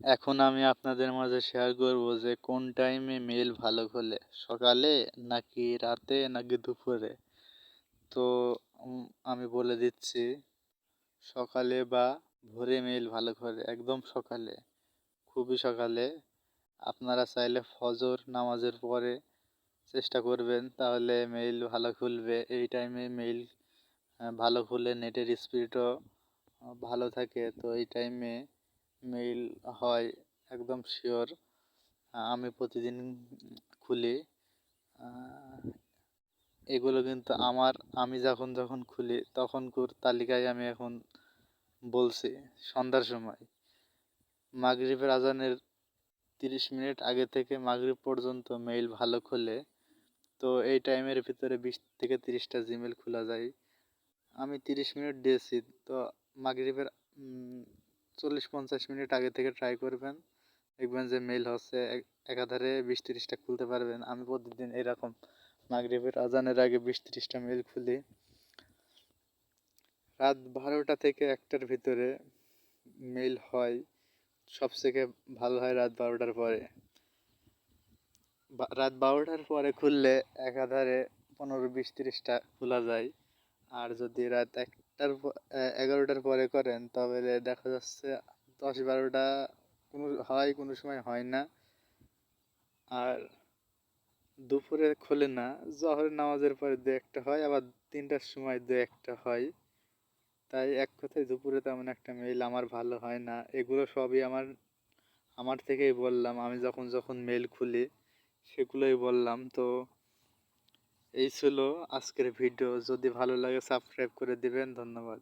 এখন আমি আপনাদের মাঝে শেয়ার করব যে কোন টাইমে মেল ভালো খোলে, সকালে নাকি রাতে নাকি দুপুরে? তো আমি বলে দিচ্ছি, সকালে বা ভোরে মেল ভালো করে একদম সকালে, খুবই সকালে। আপনারা চাইলে ফজর নামাজের পরে চেষ্টা করবেন, তাহলে মেইল ভালো খুলবে। এই টাইমে মেইল ভালো খুলে নেটের স্পিডও ভালো থাকে। তো এই টাইমে মেইল হয় একদম শিওর আমি প্রতিদিন খুলি। এগুলো কিন্তু আমার, আমি যখন যখন খুলি তখনকার তালিকায় আমি এখন বলছি, সন্ধ্যার সময়। মাগরিবের আজানের তিরিশ মিনিট আগে থেকে মাগরিব পর্যন্ত মেইল ভালো খোলে, তো এই টাইমের ভিতরে বিশ থেকে তিরিশটা জিমেল খোলা যায়। আমি তিরিশ মিনিট দিয়েছি, তো মাগরিবের চল্লিশ পঞ্চাশ মিনিট আগে থেকে ট্রাই করবেন। দেখবেন যে মেইল হচ্ছে একাধারে বিশ তিরিশটা খুলতে পারবেন। আমি প্রতিদিন এরকম মাগরিবের, আজানের আগে বিশ তিরিশটা মেইল খুলি। রাত বারোটা থেকে একটার ভিতরে মেইল হয়। সবথেকে ভালো হয় রাত বারোটার পরে। রাত বারোটার পরে খুললে একাধারে পনেরো বিশ তিরিশটা খোলা যায়। আর যদি রাত একটার এগারোটার পরে করেন। তবে দেখা যাচ্ছে দশ বারোটা কোনো হয়, কোনো সময় হয় না। আর দুপুরে খোলে না, জহরের নামাজের পরে দু একটা হয়, আবার তিনটার সময় দু একটা হয়। তাই এক কথায় দুপুরে তেমন একটা মেইল আমার ভালো হয় না। এগুলো সবই আমার আমার থেকেই বললাম। আমি যখন যখন মেল খুলি, সেগুলোই বললাম। তো এই ছিল আজকের ভিডিও। যদি ভালো লাগে সাবস্ক্রাইব করে দিবেন। ধন্যবাদ।